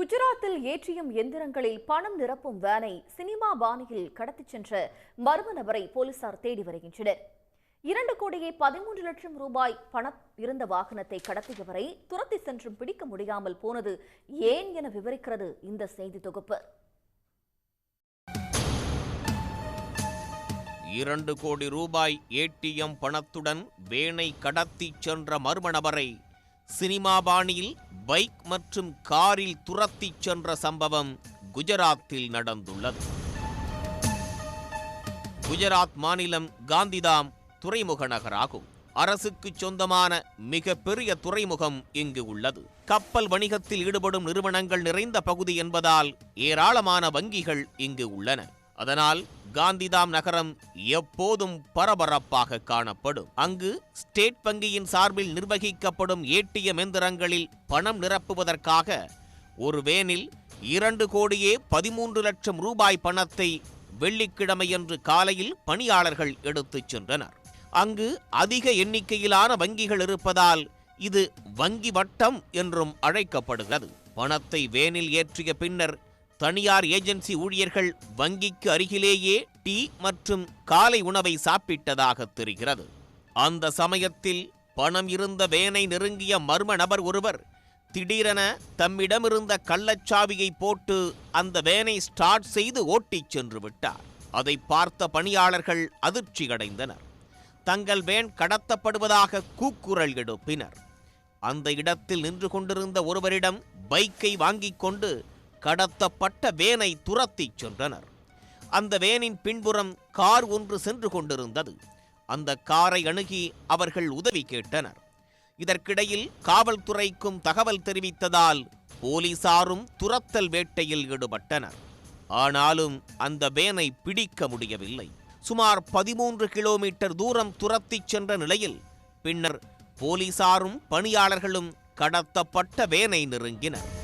குஜராத்தில் ஏற்றியம் எந்திரங்களில் பணம் நிரப்பும் வேனை சினிமா பாணியில் கடத்திச் சென்ற மர்ம நபரை போலீசார் தேடி வருகின்றனர். இரண்டு கோடியே பதிமூன்று லட்சம் ரூபாய் பணம் இருந்த வாகனத்தை கடத்தியவரை துரத்தி சென்றும் பிடிக்க முடியாமல் போனது ஏன் என விவரிக்கிறது இந்த செய்தி தொகுப்பு. இரண்டு கோடி ரூபாய் ஏடிஎம் பணத்துடன் வேனை கடத்திச் சென்ற மர்ம நபரை சினிமா பாணியில் பைக் மற்றும் காரில் துரத்திச் சென்ற சம்பவம் குஜராத்தில் நடந்துள்ளது. குஜராத் மாநிலம் காந்திதாம் துறைமுக நகராகும். அரசுக்கு சொந்தமான மிக பெரிய துறைமுகம் இங்கு உள்ளது. கப்பல் வணிகத்தில் ஈடுபடும் நிறுவனங்கள் நிறைந்த பகுதி என்பதால் ஏராளமான வங்கிகள் இங்கு உள்ளன. அதனால் காந்திதாம் நகரம் எப்போதும் பரபரப்பாக காணப்படும். அங்கு ஸ்டேட் வங்கியின் சார்பில் நிர்வகிக்கப்படும் ஏடிஎம் எந்திரங்களில் பணம் நிரப்புவதற்காக ஒரு வேனில் இரண்டு கோடியே பதிமூன்று லட்சம் ரூபாய் பணத்தை வெள்ளிக்கிழமையன்று காலையில் பணியாளர்கள் எடுத்துச் சென்றனர். அங்கு அதிக எண்ணிக்கையிலான வங்கிகள் இருப்பதால் இது வங்கி வட்டம் என்றும் அழைக்கப்படுகிறது. பணத்தை வேனில் ஏற்றிய பின்னர் தனியார் ஏஜென்சி ஊழியர்கள் வங்கிக்கு அருகிலேயே டீ மற்றும் காலை உணவை சாப்பிட்டதாக தெரிகிறது. அந்த சமயத்தில் பணம் இருந்த வேனை நெருங்கிய மர்ம நபர் ஒருவர் திடீரென தம்மிடமிருந்த கள்ளச்சாவியை போட்டு அந்த வேனை ஸ்டார்ட் செய்து ஓட்டிச் சென்று விட்டார். அதை பார்த்த பணியாளர்கள் அதிர்ச்சியடைந்தனர். தங்கள் வேன் கடத்தப்படுவதாக கூக்குரல் எழுப்பினர். அந்த இடத்தில் நின்று கொண்டிருந்த ஒருவரிடம் பைக்கை வாங்கிக் கொண்டு கடத்தப்பட்ட வேனை துரத்திச் சென்றனர். அந்த வேனின் பின்புறம் கார் ஒன்று சென்று கொண்டிருந்தது. அந்த காரை அணுகி அவர்கள் உதவி கேட்டனர். இதற்கிடையில் காவல்துறைக்கும் தகவல் தெரிவித்ததால் போலீசாரும் துரத்தல் வேட்டையில் ஈடுபட்டனர். ஆனாலும் அந்த வேனை பிடிக்க முடியவில்லை. சுமார் பதிமூன்று கிலோமீட்டர் தூரம் துரத்திச் சென்ற நிலையில் பின்னர் போலீசாரும் பணியாளர்களும் கடத்தப்பட்ட வேனை நெருங்கினர்.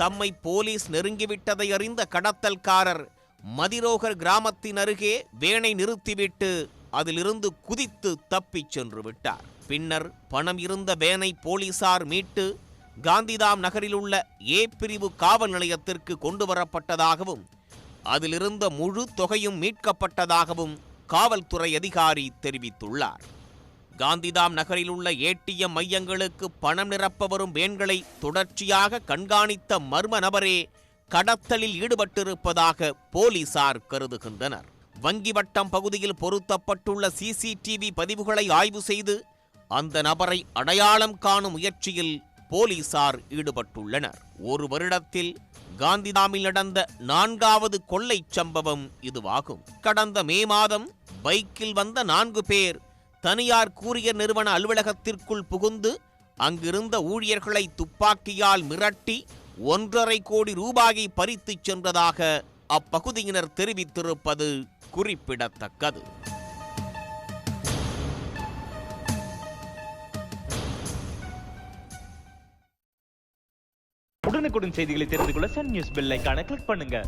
தம்மை போலீஸ் நெருங்கிவிட்டதை அறிந்த கடத்தல்காரர் மதிரோகர் கிராமத்தின் அருகே வேனை நிறுத்திவிட்டு அதிலிருந்து குதித்து தப்பிச் சென்று விட்டார். பின்னர் பணம் இருந்த வேனை போலீசார் மீட்டு காந்திதாம் நகரில் உள்ள ஏ பிரிவு காவல் நிலையத்திற்கு கொண்டு வரப்பட்டதாகவும் அதிலிருந்த முழு தொகையும் மீட்கப்பட்டதாகவும் காவல்துறை அதிகாரி தெரிவித்துள்ளார். காந்திதாம் நகரில் உள்ள ஏடிஎம் மையங்களுக்கு பணம் நிரப்ப வரும் வேன்களை தொடர்ச்சியாக கண்காணித்த மர்ம நபரே கடத்தலில் ஈடுபட்டிருப்பதாக போலீசார் கருதுகின்றனர். வங்கி வட்டம் பகுதியில் பொருத்தப்பட்டுள்ள சிசிடிவி பதிவுகளை ஆய்வு செய்து அந்த நபரை அடையாளம் காணும் முயற்சியில் போலீசார் ஈடுபட்டுள்ளனர். ஒரு வருடத்தில் காந்திதாமில் நடந்த நான்காவது கொள்ளைச் சம்பவம் இதுவாகும். கடந்த மே மாதம் பைக்கில் வந்த நான்கு பேர் தனியார் கூரியர் நிறுவன அலுவலகத்திற்குள் புகுந்து அங்கிருந்த ஊழியர்களை துப்பாக்கியால் மிரட்டி ஒன்றரை கோடி ரூபாயை பறித்துச் சென்றதாக அப்பகுதியினர் தெரிவித்திருப்பது குறிப்பிடத்தக்கது. உடனுக்குடன் செய்திகளை தெரிந்து கொள்ள சன் நியூஸ் பெல் ஐகானை கிளிக் பண்ணுங்க.